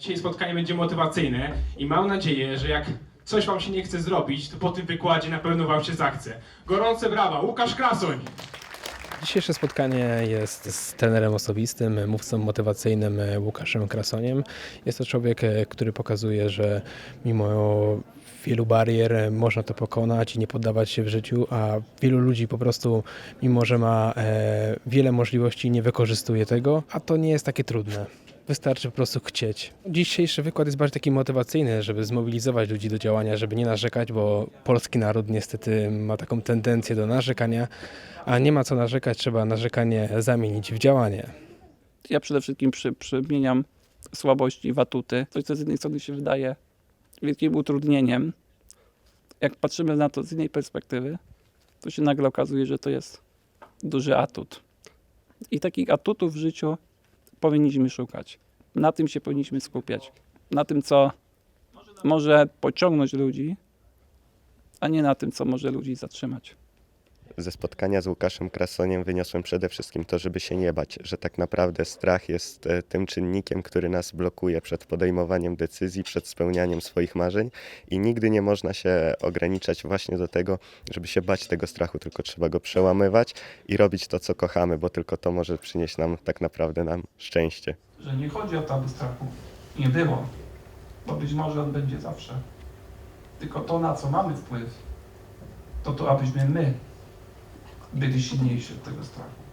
Dzisiaj spotkanie będzie motywacyjne i mam nadzieję, że jak coś wam się nie chce zrobić, to po tym wykładzie na pewno wam się zachce. Gorące brawa, Łukasz Krasoń! Dzisiejsze spotkanie jest z trenerem osobistym, mówcą motywacyjnym Łukaszem Krasoniem. Jest to człowiek, który pokazuje, że mimo wielu barier można to pokonać i nie poddawać się w życiu, a wielu ludzi po prostu, mimo że ma e, wiele możliwości, nie wykorzystuje tego, a to nie jest takie trudne. Wystarczy po prostu chcieć. Dzisiejszy wykład jest bardziej taki motywacyjny, żeby zmobilizować ludzi do działania, żeby nie narzekać, bo polski naród niestety ma taką tendencję do narzekania, a nie ma co narzekać, trzeba narzekanie zamienić w działanie. Ja przede wszystkim przy, przymieniam słabości, watuty. Coś, co z jednej strony się wydaje wielkim utrudnieniem. Jak patrzymy na to z innej perspektywy, to się nagle okazuje, że to jest duży atut. I takich atutów w życiu powinniśmy szukać. Na tym się powinniśmy skupiać. Na tym, co może pociągnąć ludzi, a nie na tym, co może ludzi zatrzymać. Ze spotkania z Łukaszem Krasoniem wyniosłem przede wszystkim to, żeby się nie bać, że tak naprawdę strach jest e, tym czynnikiem, który nas blokuje przed podejmowaniem decyzji, przed spełnianiem swoich marzeń i nigdy nie można się ograniczać właśnie do tego, żeby się bać tego strachu, tylko trzeba go przełamywać i robić to, co kochamy, bo tylko to może przynieść nam tak naprawdę nam szczęście. że nie chodzi o to, aby strachu nie było, bo być może on będzie zawsze. Tylko to, na co mamy wpływ, to to, abyśmy my byli silniejsi od tego strachu.